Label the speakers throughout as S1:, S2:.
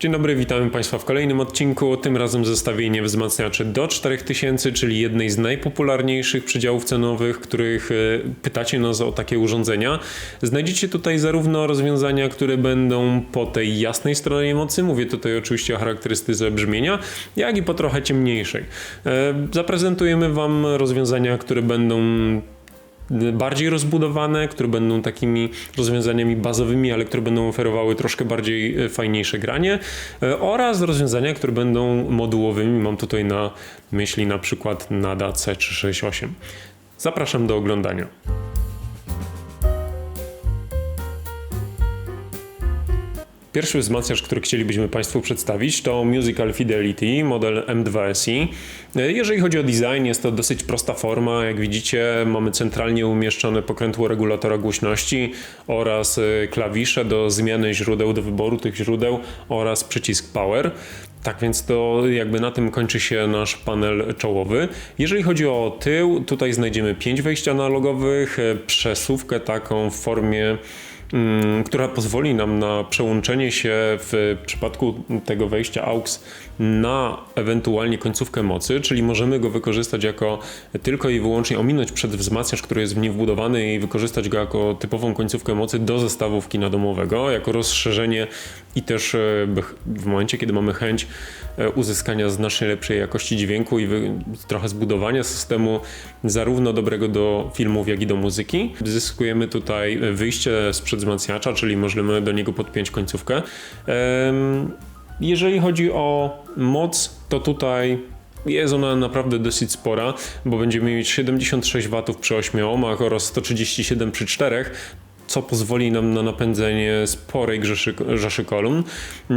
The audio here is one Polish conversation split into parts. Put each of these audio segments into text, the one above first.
S1: Dzień dobry, witamy Państwa w kolejnym odcinku. Tym razem zestawienie wzmacniaczy do 4000, czyli jednej z najpopularniejszych przedziałów cenowych, których e, pytacie nas o takie urządzenia. Znajdziecie tutaj zarówno rozwiązania, które będą po tej jasnej stronie mocy, mówię tutaj oczywiście o charakterystyce brzmienia, jak i po trochę ciemniejszej. E, Zaprezentujemy Wam rozwiązania, które będą bardziej rozbudowane, które będą takimi rozwiązaniami bazowymi, ale które będą oferowały troszkę bardziej e, fajniejsze granie e, oraz rozwiązania, które będą modułowymi. Mam tutaj na myśli na przykład NADA C368. Zapraszam do oglądania. Pierwszy wzmacniacz, który chcielibyśmy Państwu przedstawić, to Musical Fidelity model M2SI. Jeżeli chodzi o design, jest to dosyć prosta forma. Jak widzicie, mamy centralnie umieszczone pokrętło regulatora głośności oraz y, klawisze do zmiany źródeł, do wyboru tych źródeł oraz przycisk power. Tak więc to jakby na tym kończy się nasz panel czołowy. Jeżeli chodzi o tył, tutaj znajdziemy pięć wejść analogowych, y, przesuwkę taką w formie która pozwoli nam na przełączenie się w przypadku tego wejścia AUX na ewentualnie końcówkę mocy, czyli możemy go wykorzystać jako tylko i wyłącznie ominąć przed wzmacniacz, który jest w nim wbudowany i wykorzystać go jako typową końcówkę mocy do zestawów kina domowego, jako rozszerzenie i też e, w momencie, kiedy mamy chęć e, uzyskania znacznie lepszej jakości dźwięku i trochę zbudowania systemu zarówno dobrego do filmów, jak i do muzyki. Zyskujemy tutaj wyjście sprzed wzmacniacza, czyli możemy do niego podpiąć końcówkę. Jeżeli chodzi o moc, to tutaj jest ona naprawdę dosyć spora, bo będziemy mieć 76 W przy 8 ohmach oraz 137 przy 4 co pozwoli nam na napędzenie sporej grzeszy, rzeszy kolumn.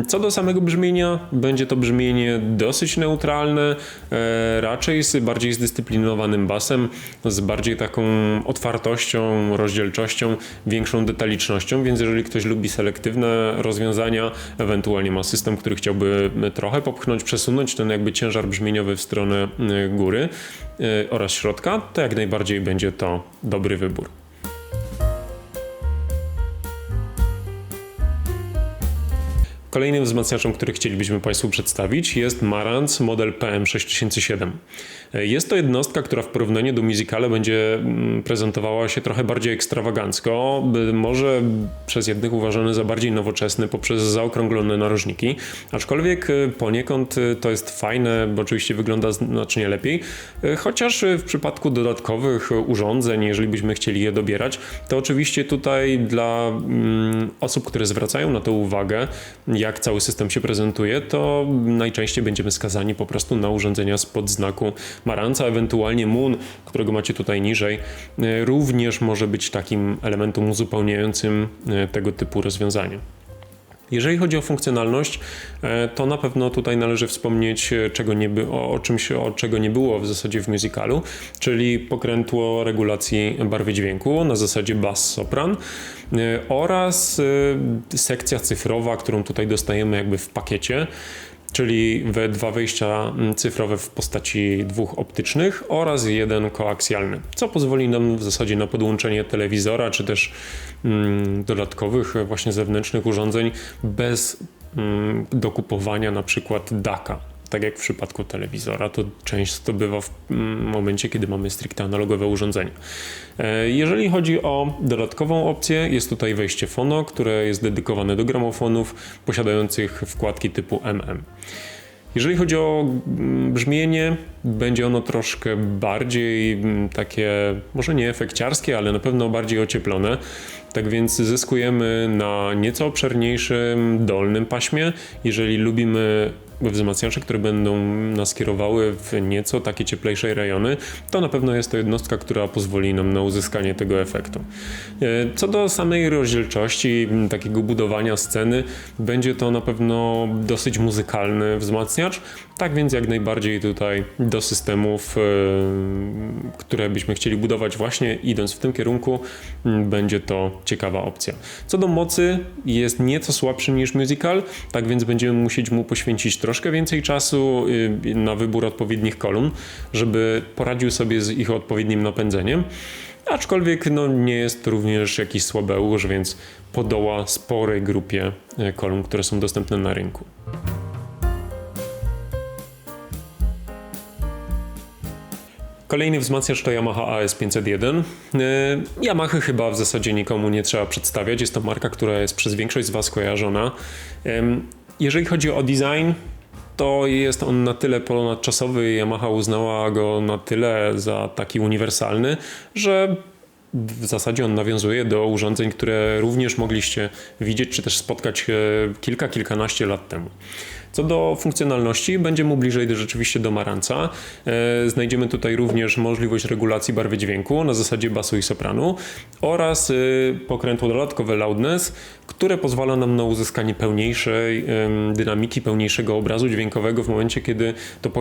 S1: Co do samego brzmienia, będzie to brzmienie dosyć neutralne, e, raczej z bardziej zdyscyplinowanym basem, z bardziej taką otwartością, rozdzielczością, większą detalicznością, więc jeżeli ktoś lubi selektywne rozwiązania, ewentualnie ma system, który chciałby trochę popchnąć, przesunąć ten jakby ciężar brzmieniowy w stronę e, góry e, oraz środka, to jak najbardziej będzie to dobry wybór. Kolejnym wzmacniaczem, który chcielibyśmy Państwu przedstawić jest Marantz model PM6007. Jest to jednostka, która w porównaniu do Musicale będzie mm, prezentowała się trochę bardziej ekstrawagancko, może przez jednych uważany za bardziej nowoczesny poprzez zaokrąglone narożniki, aczkolwiek y, poniekąd y, to jest fajne, bo oczywiście wygląda znacznie lepiej, y, chociaż w przypadku dodatkowych urządzeń, jeżeli byśmy chcieli je dobierać, to oczywiście tutaj dla mm, osób, które zwracają na to uwagę, jak cały system się prezentuje, to najczęściej będziemy skazani po prostu na urządzenia spod znaku Maranca, ewentualnie Moon, którego macie tutaj niżej, y, również może być takim elementem uzupełniającym y, tego typu rozwiązanie. Jeżeli chodzi o funkcjonalność, e, to na pewno tutaj należy wspomnieć e, czego nie by, o, czymś, o czego nie było w zasadzie w musicalu, czyli pokrętło regulacji barwy dźwięku na zasadzie bass-sopran e, oraz sekcja cyfrowa, którą tutaj dostajemy jakby w pakiecie czyli we dwa wejścia cyfrowe w postaci dwóch optycznych oraz jeden koaksjalny, co pozwoli nam w zasadzie na podłączenie telewizora czy też dodatkowych e, właśnie zewnętrznych urządzeń bez mm, dokupowania na przykład DACA. Tak jak w przypadku telewizora, to często bywa w mm, momencie, kiedy mamy stricte analogowe urządzenie. Jeżeli chodzi o dodatkową opcję, jest tutaj wejście fono, które jest dedykowane do gramofonów posiadających wkładki typu MM. Jeżeli chodzi o mm, brzmienie, będzie ono troszkę bardziej mm, takie, może nie efekciarskie, ale na pewno bardziej ocieplone. Tak więc zyskujemy na nieco obszerniejszym dolnym paśmie. Jeżeli lubimy wzmacniacze, które będą nas kierowały w nieco takie cieplejsze rejony, to na pewno jest to jednostka, która pozwoli nam na uzyskanie tego efektu. E, Co do samej rozdzielczości, takiego budowania sceny, będzie to na pewno dosyć muzykalny wzmacniacz, tak więc jak najbardziej tutaj do systemów, e, które byśmy chcieli budować właśnie idąc w tym kierunku, będzie to ciekawa opcja. Co do mocy, jest nieco słabszy niż musical, tak więc będziemy musieć mu poświęcić troszkę więcej czasu y, na wybór odpowiednich kolumn, żeby poradził sobie z ich odpowiednim napędzeniem. Aczkolwiek no, nie jest również jakiś słabeusz, więc podoła sporej grupie e, kolumn, które są dostępne na rynku. Kolejny wzmacniacz to Yamaha AS501. E, Yamaha chyba w zasadzie nikomu nie trzeba przedstawiać. Jest to marka, która jest przez większość z Was kojarzona. Jeżeli chodzi o design, to jest on na tyle ponadczasowy, Yamaha uznała go na tyle za taki uniwersalny, że w zasadzie on nawiązuje do urządzeń, które również mogliście widzieć czy też spotkać e, kilka, kilkanaście lat temu. Co do funkcjonalności, będzie mu bliżej rzeczywiście do Maranca. E, znajdziemy tutaj również możliwość regulacji barwy dźwięku na zasadzie basu i sopranu oraz e, pokrętło dodatkowe loudness, które pozwala nam na uzyskanie pełniejszej dynamiki, pełniejszego obrazu dźwiękowego w momencie, kiedy to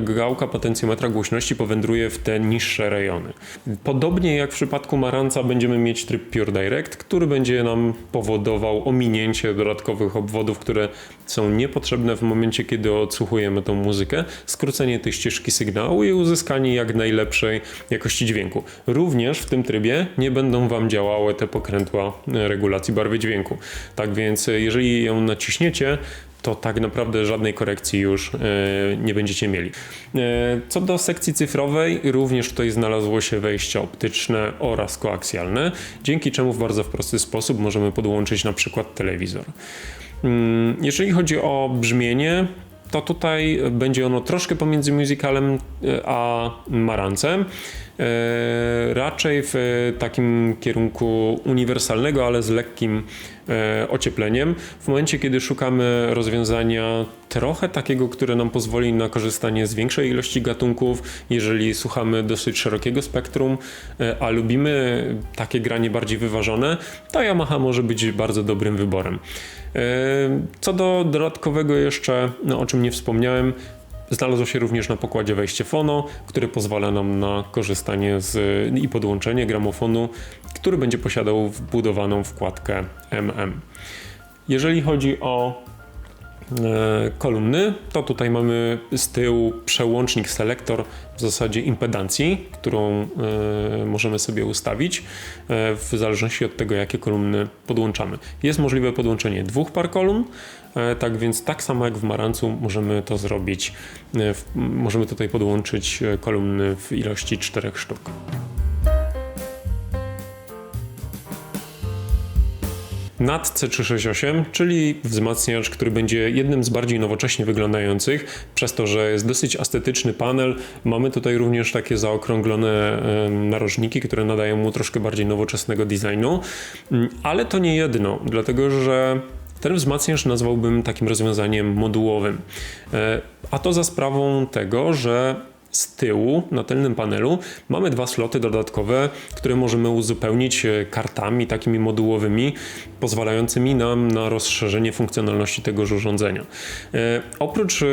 S1: gałka potencjometra głośności powędruje w te niższe rejony. Podobnie jak w przypadku Maranca będziemy mieć tryb Pure Direct, który będzie nam powodował ominięcie dodatkowych obwodów, które są niepotrzebne w momencie, kiedy odsłuchujemy tą muzykę, skrócenie tej ścieżki sygnału i uzyskanie jak najlepszej jakości dźwięku. Również w tym trybie nie będą Wam działały te pokrętła e, regulacji barwy dźwięku. Tak więc, e, jeżeli ją naciśniecie, to tak naprawdę żadnej korekcji już e, nie będziecie mieli. Co do sekcji cyfrowej, również tutaj znalazło się wejście optyczne oraz koaksjalne, dzięki czemu w bardzo prosty sposób możemy podłączyć na przykład telewizor. Mm, Jeżeli chodzi o brzmienie, to tutaj będzie ono troszkę pomiędzy musicalem e, a marancem. E, Raczej w takim kierunku uniwersalnego, ale z lekkim e, ociepleniem. W momencie, kiedy szukamy rozwiązania trochę takiego, które nam pozwoli na korzystanie z większej ilości gatunków, jeżeli słuchamy dosyć szerokiego spektrum, a lubimy takie granie bardziej wyważone, to Yamaha może być bardzo dobrym wyborem. E, Co do dodatkowego jeszcze, no, o czym nie wspomniałem, Znalazło się również na pokładzie wejście fono, które pozwala nam na korzystanie z i podłączenie gramofonu, który będzie posiadał wbudowaną wkładkę MM. Jeżeli chodzi o kolumny, to tutaj mamy z tyłu przełącznik selektor w zasadzie impedancji, którą e, możemy sobie ustawić e, w zależności od tego, jakie kolumny podłączamy. Jest możliwe podłączenie dwóch par kolumn, e, tak więc tak samo jak w Marancu możemy to zrobić, e, możemy tutaj podłączyć e, kolumny w ilości czterech sztuk. NAT C368, czyli wzmacniacz, który będzie jednym z bardziej nowocześnie wyglądających, przez to, że jest dosyć estetyczny panel. Mamy tutaj również takie zaokrąglone narożniki, które nadają mu troszkę bardziej nowoczesnego designu, Mm, ale to nie jedno, dlatego że ten wzmacniacz nazwałbym takim rozwiązaniem modułowym. E, A to za sprawą tego, że z tyłu na tylnym panelu mamy dwa sloty dodatkowe, które możemy uzupełnić e, kartami takimi modułowymi, pozwalającymi nam na rozszerzenie funkcjonalności tegoż urządzenia. E, oprócz e,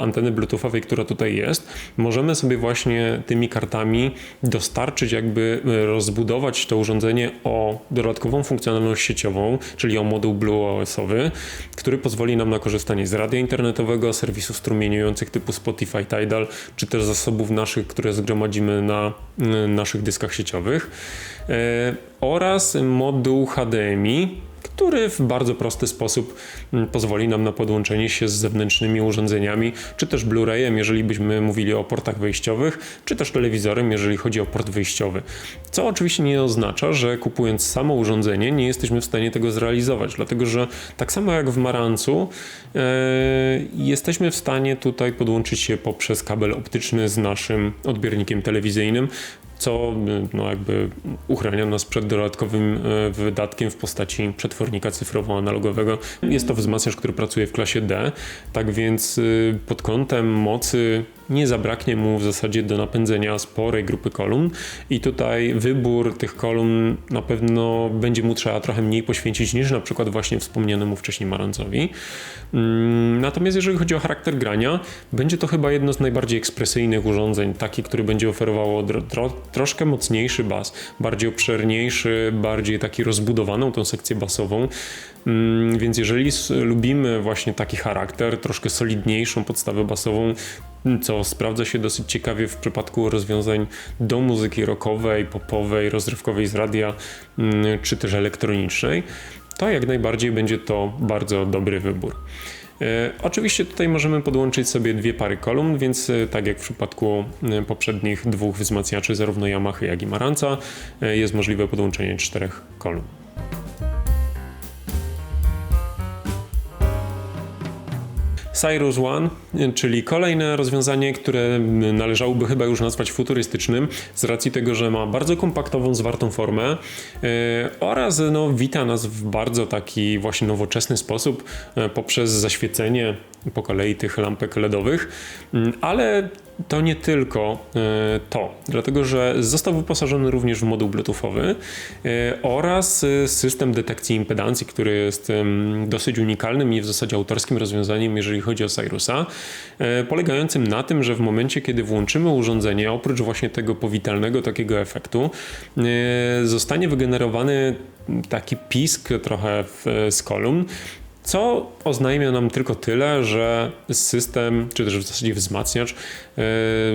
S1: anteny bluetoothowej, która tutaj jest, możemy sobie właśnie tymi kartami dostarczyć, jakby rozbudować to urządzenie o dodatkową funkcjonalność sieciową, czyli o moduł BlueOS-owy, który pozwoli nam na korzystanie z radia internetowego, serwisów strumieniujących typu Spotify, Tidal, czy też zasobów naszych, które zgromadzimy na y, naszych dyskach sieciowych e, oraz moduł HDMI, który w bardzo prosty sposób mm, pozwoli nam na podłączenie się z zewnętrznymi urządzeniami, czy też Blu-rayem, jeżeli byśmy mówili o portach wyjściowych, czy też telewizorem, jeżeli chodzi o port wyjściowy. Co oczywiście nie oznacza, że kupując samo urządzenie nie jesteśmy w stanie tego zrealizować, dlatego że tak samo jak w Marancu e, jesteśmy w stanie tutaj podłączyć się poprzez kabel optyczny z naszym odbiornikiem telewizyjnym, co y, no, jakby uchrania nas przed dodatkowym e, wydatkiem w postaci przetwornika cyfrowo-analogowego. Jest to wzmacniacz, który pracuje w klasie D, tak więc y, pod kątem mocy nie zabraknie mu w zasadzie do napędzenia sporej grupy kolumn i tutaj wybór tych kolumn na pewno będzie mu trzeba trochę mniej poświęcić niż na przykład właśnie wspomnianemu wcześniej Marancowi. Mm, Natomiast jeżeli chodzi o charakter grania, będzie to chyba jedno z najbardziej ekspresyjnych urządzeń, taki, który będzie tro, troszkę mocniejszy bas, bardziej obszerniejszy, bardziej taki rozbudowaną tą sekcję basową. Mm, Więc jeżeli lubimy właśnie taki charakter, troszkę solidniejszą podstawę basową, co sprawdza się dosyć ciekawie w przypadku rozwiązań do muzyki rockowej, popowej, rozrywkowej z radia, mm, czy też elektronicznej, to jak najbardziej będzie to bardzo dobry wybór. E, Oczywiście tutaj możemy podłączyć sobie dwie pary kolumn, więc e, tak jak w przypadku e, poprzednich dwóch wzmacniaczy, zarówno Yamaha jak i Maranca, jest możliwe podłączenie czterech kolumn. Cyrus One, czyli kolejne rozwiązanie, które należałoby chyba już nazwać futurystycznym, z racji tego, że ma bardzo kompaktową, zwartą formę e, oraz no, wita nas w bardzo taki właśnie nowoczesny sposób e, poprzez zaświecenie po kolei tych lampek LEDowych, Mm, ale to nie tylko e, to, dlatego że został wyposażony również w moduł bluetoothowy e, oraz e, system detekcji impedancji, który jest dosyć unikalnym i w zasadzie autorskim rozwiązaniem, jeżeli chodzi o Cyrusa, polegającym na tym, że w momencie, kiedy włączymy urządzenie, oprócz właśnie tego powitalnego takiego efektu, zostanie wygenerowany taki pisk trochę z kolumn, co oznajmia nam tylko tyle, że system, czy też w zasadzie wzmacniacz, e,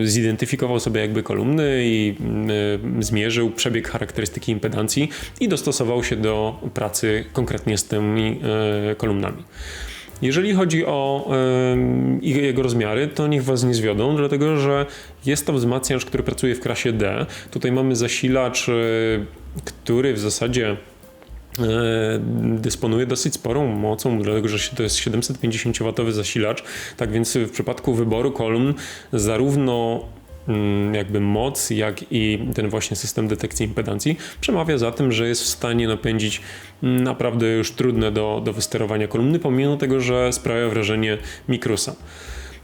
S1: zidentyfikował sobie jakby kolumny i e, zmierzył przebieg charakterystyki impedancji i dostosował się do pracy konkretnie z tymi e, kolumnami. Jeżeli chodzi o i- jego rozmiary, to niech Was nie zwiodą, dlatego że jest to wzmacniacz, który pracuje w klasie D. Tutaj mamy zasilacz, e, który w zasadzie dysponuje dosyć sporą mocą, dlatego że to jest 750W zasilacz. Tak więc w przypadku wyboru kolumn zarówno mm, jakby moc, jak i ten właśnie system detekcji impedancji przemawia za tym, że jest w stanie napędzić mm, naprawdę już trudne do, do wysterowania kolumny, pomimo tego, że sprawia wrażenie mikrusa.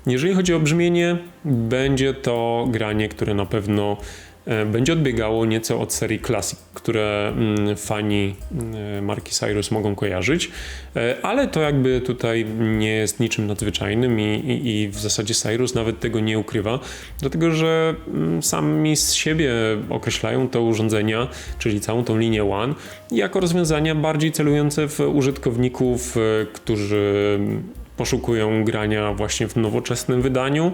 S1: Jeżeli chodzi o brzmienie, będzie to granie, które na pewno e, będzie odbiegało nieco od serii Classic, które mm, fani mm, marki Cyrus mogą kojarzyć, E, ale to jakby tutaj nie jest niczym nadzwyczajnym i, i, i w zasadzie Cyrus nawet tego nie ukrywa, dlatego że mm, sami z siebie określają te urządzenia, czyli całą tą linię One, jako rozwiązania bardziej celujące w użytkowników, e, którzy poszukują grania właśnie w nowoczesnym wydaniu,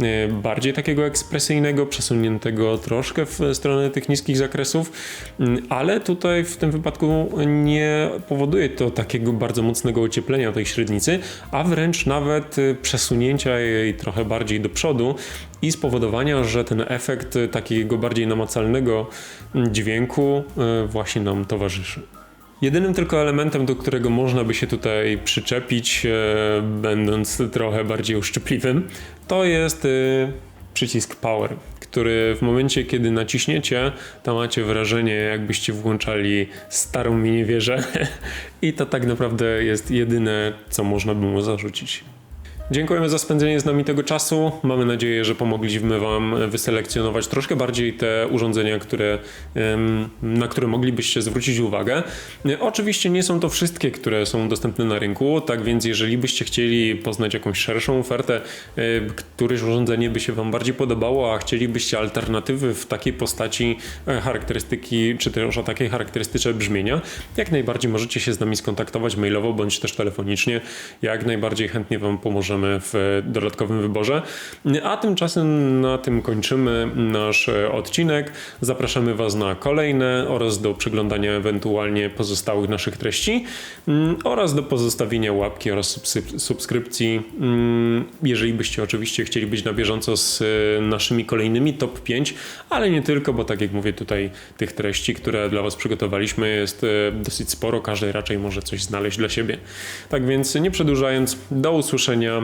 S1: e, bardziej takiego ekspresyjnego, przesuniętego troszkę w stronę tych niskich zakresów, Mm, ale tutaj w tym wypadku nie powoduje to takiego bardzo mocnego ocieplenia tej średnicy, a wręcz nawet e, przesunięcia jej trochę bardziej do przodu i spowodowania, że ten efekt takiego bardziej namacalnego dźwięku właśnie nam towarzyszy. Jedynym tylko elementem, do którego można by się tutaj przyczepić, e, będąc trochę bardziej uszczypliwym, to jest e, przycisk Power, który w momencie, kiedy naciśniecie, to macie wrażenie, jakbyście włączali starą minowieżę i to tak naprawdę jest jedyne, co można by mu zarzucić. Dziękujemy za spędzenie z nami tego czasu. Mamy nadzieję, że pomogliśmy Wam wyselekcjonować troszkę bardziej te urządzenia, które, na które moglibyście zwrócić uwagę. Oczywiście nie są to wszystkie, które są dostępne na rynku, tak więc jeżeli byście chcieli poznać jakąś szerszą ofertę, któreś urządzenie by się Wam bardziej podobało, a chcielibyście alternatywy w takiej postaci e, charakterystyki, czy też o takiej charakterystyczne brzmienia, jak najbardziej możecie się z nami skontaktować mailowo bądź też telefonicznie. Jak najbardziej chętnie Wam pomożemy w dodatkowym wyborze. A tymczasem na tym kończymy nasz e, odcinek. Zapraszamy Was na kolejne oraz do przeglądania ewentualnie pozostałych naszych treści mm, oraz do pozostawienia łapki oraz subskrypcji. Mm, Jeżeli byście oczywiście chcieli być na bieżąco z e, naszymi kolejnymi top 5, ale nie tylko, bo tak jak mówię tutaj tych treści, które dla Was przygotowaliśmy jest e, dosyć sporo, każdy raczej może coś znaleźć dla siebie. Tak więc nie przedłużając, do usłyszenia,